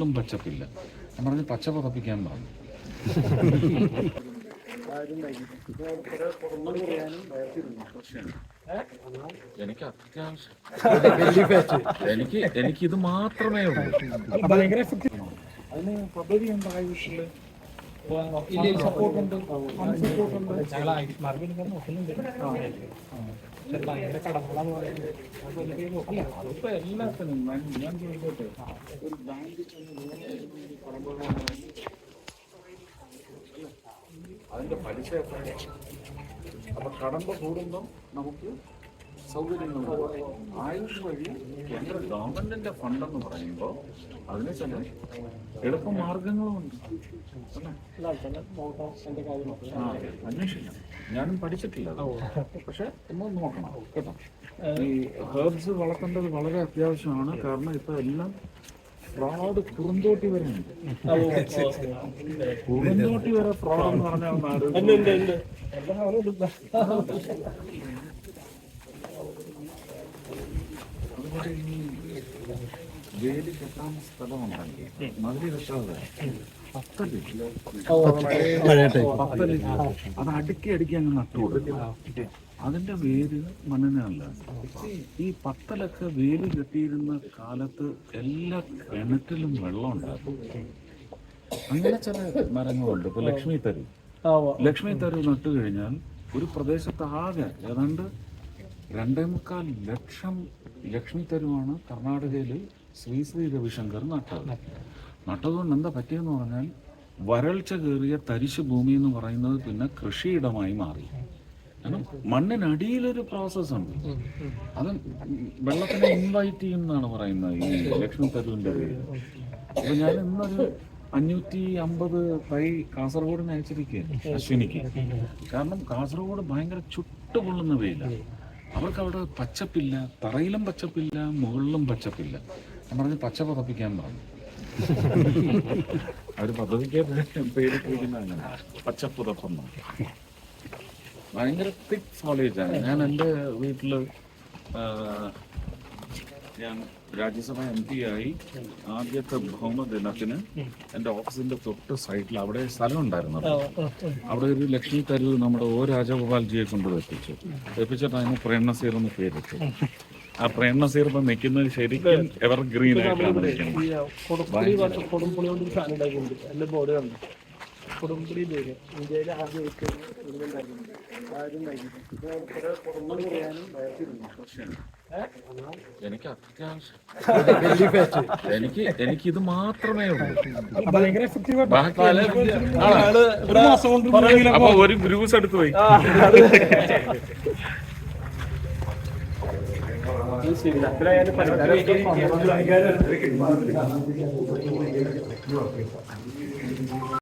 മുകളിലും പച്ചപ്പില്ല. ഞാൻ പറഞ്ഞു പച്ച പതപ്പിക്കാൻ പറഞ്ഞു. എനിക്ക് അത്യാവശ്യം. എനിക്ക് എനിക്ക് ഇത് മാത്രമേ ഉള്ളൂ. അതിന്റെ പലിശ അപ്പൊ കടമ്പ കൂടുമ്പം നമുക്ക് സൗകര്യങ്ങൾ ആയുഷ് വഴി കേന്ദ്ര ഗവൺമെന്റിന്റെ ഫണ്ട് എന്ന് പറയുമ്പോൾ അതിന് ചില എളുപ്പ മാർഗങ്ങളുമുണ്ട് അല്ലേ? ആ, അന്വേഷിക്കണം. ഞാനും പഠിച്ചിട്ടില്ല പക്ഷെ ഒന്ന് നോക്കണം കേട്ടോ. ഈ ഹെർബ്സ് വളർത്തേണ്ടത് വളരെ അത്യാവശ്യമാണ്. കാരണം ഇപ്പൊ എല്ലാം ഫ്രോഡ് കുറുന്തോട്ടി വരെ ഉണ്ട് കുറുന്തോട്ടി വരെ ഫ്രോഡ് എന്ന് പറഞ്ഞാൽ അതുപോലെ ഈ വേലി കെട്ടാൻ സ്ഥലമുണ്ടെങ്കിൽ മതിൽ കെട്ടാതെ അത് അടുക്കി അടുക്കി അങ്ങ് നട്ടുകൊടുക്കും അതിന്റെ വേര് മണ്ണിനല്ല ഈ പത്തലൊക്കെ വേര് കെട്ടിയിരുന്ന കാലത്ത് എല്ലാ കിണറ്റിലും വെള്ളം ഉണ്ടാകും അങ്ങനെ ചില മരങ്ങളുണ്ട്. ഇപ്പൊ ലക്ഷ്മി തരു. ലക്ഷ്മി തരു നട്ടു കഴിഞ്ഞാൽ ഒരു പ്രദേശത്ത് ആകെ ഏതാണ്ട് രണ്ടേ മുക്കാൽ ലക്ഷം ലക്ഷ്മി തരുവാണ് കർണാടകയിൽ ശ്രീ ശ്രീ രവിശങ്കർ നട്ടത്. നട്ടതുകൊണ്ട് എന്താ പറ്റിയെന്ന് പറഞ്ഞാൽ വരൾച്ച കയറിയ തരിശ് ഭൂമി എന്ന് പറയുന്നത് പിന്നെ കൃഷിയിടമായി മാറി. കാരണം മണ്ണിനടിയിലൊരു പ്രോസസ് ഉണ്ട്. അത് വെള്ളത്തിനെ ഇൻവൈറ്റ് ചെയ്യും എന്നാണ് പറയുന്നത് ഈ ലക്ഷ്മി തരുവിന്റെ പേര്. അപ്പൊ ഞാൻ ഇന്നൊരു അഞ്ഞൂറ്റി അമ്പത് തൈ കാസർഗോഡിന് അയച്ചിരിക്കുകയാണ് അശ്വിനിക്ക്. കാരണം കാസർഗോഡ് ഭയങ്കര ചുട്ടുപൊള്ളുന്ന വെയിലാണ്. അവർക്ക് അവിടെ പച്ചപ്പില്ല തറയിലും പച്ചപ്പില്ല മുകളിലും പച്ചപ്പില്ല. ഞാൻ പറഞ്ഞ് പച്ച പതപ്പിക്കാൻ പറഞ്ഞു. അവർ പദ്ധതിക്ക് ഭയങ്കര തിക് ഫോളേജാണ് ഞാൻ എന്റെ വീട്ടിൽ ഞാൻ രാജ്യസഭ എം പി ആയി ആദ്യത്തെ ഭൗമദിനത്തിന് എന്റെ ഓഫീസിന്റെ തൊട്ട് സൈഡിൽ അവിടെ സ്ഥലം ഉണ്ടായിരുന്നു. അവിടെ ഒരു ലക്ഷ്മി തരൂർ നമ്മുടെ ഓ രാജഗോപാൽജിയെ കൊണ്ട് എത്തിച്ചു എത്തിച്ചിട്ട് അതിന് പ്രേം നസീർ എന്ന് പേരിട്ടു. ആ പ്രേം ഇപ്പൊ ഇപ്പം നിൽക്കുന്നത് ശരിക്കും എവർ ഗ്രീൻ ആയിട്ടാണ് നിൽക്കുന്നത്. കൊടുമ്പുളി കൊണ്ട് ഇന്ത്യയിലെ ആദ്യ ആദ്യമായിട്ട് ആരും കൊടുമ്പുളി പറയാനും എനിക്ക് അത്യാവശ്യം. എനിക്ക് എനിക്ക് ഇത് മാത്രമേ ഉള്ളൂ. അപ്പൊ ഒരു ഗ്രൂസ് എടുത്തു പോയി. ശരി